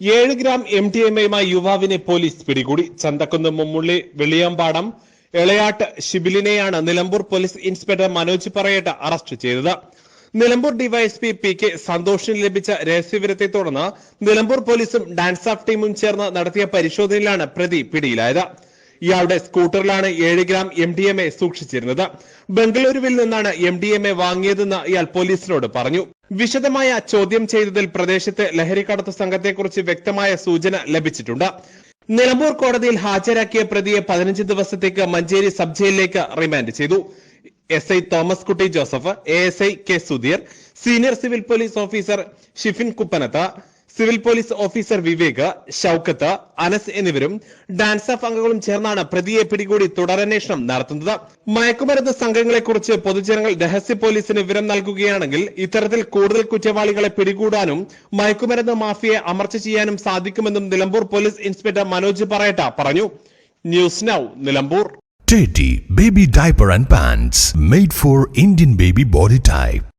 ഏഴ് gram M D M എയുമായി യുവാവിനെ പോലീസ് പിടികൂടി. Chanthakkunnu Mummulli വെളിയമ്പാടം എളയാട്ട് ഷിബിലിനെയാണ് Nilambur police inspector Manoj Parayattu arrest ചെയ്തത്. നിലമ്പൂർ ഡിവൈഎസ്പി പി കെ സന്തോഷിന് ലഭിച്ച രഹസ്യവിവരത്തെ തുടർന്ന് നിലമ്പൂർ പോലീസും ഡാൻസ് ഓഫ് ടീമും ചേർന്ന് നടത്തിയ പരിശോധനയിലാണ് പ്രതി പിടിയിലായത്. ഇയാളുടെ സ്കൂട്ടറിലാണ് ഏഴ് gram M D M A സൂക്ഷിച്ചിരുന്നത്. ബംഗളൂരുവിൽ നിന്നാണ് എം ഡി എം എ വാങ്ങിയതെന്ന് ഇയാൾ പോലീസിനോട് പറഞ്ഞു. വിശദമായ ചോദ്യം ചെയ്തതിൽ പ്രദേശത്തെ ലഹരിക്കടത്ത് സംഘത്തെക്കുറിച്ച് വ്യക്തമായ സൂചന ലഭിച്ചിട്ടുണ്ട്. നിലമ്പൂർ കോടതിയിൽ ഹാജരാക്കിയ പ്രതിയെ പതിനഞ്ച് ദിവസത്തേക്ക് മഞ്ചേരി സബ് ജയിലിലേക്ക് റിമാൻഡ് ചെയ്തു. S I Thomas Kutty Joseph A S I K Sudheer senior civil police officer Shifin Kuppanath civil police officer Vivek Shoukath Anas എന്നിവരും ഡാൻസ് ഓഫ് അംഗങ്ങളും ചേർന്നാണ് പ്രതിയെ പിടികൂടി തുടരന്വേഷണം നടത്തുന്നത്. മയക്കുമരുന്ന് സംഘങ്ങളെക്കുറിച്ച് പൊതുജനങ്ങൾ രഹസ്യ പോലീസിന് വിവരം നൽകുകയാണെങ്കിൽ ഇത്തരത്തിൽ കൂടുതൽ കുറ്റവാളികളെ പിടികൂടാനും മയക്കുമരുന്ന് മാഫിയെ അമർച്ച ചെയ്യാനും സാധിക്കുമെന്നും നിലമ്പൂർ പോലീസ് ഇൻസ്പെക്ടർ മനോജ് പറയട്ട പറഞ്ഞു. News now Nilambur. Teddy Baby Diaper and Pants made for Indian baby body type.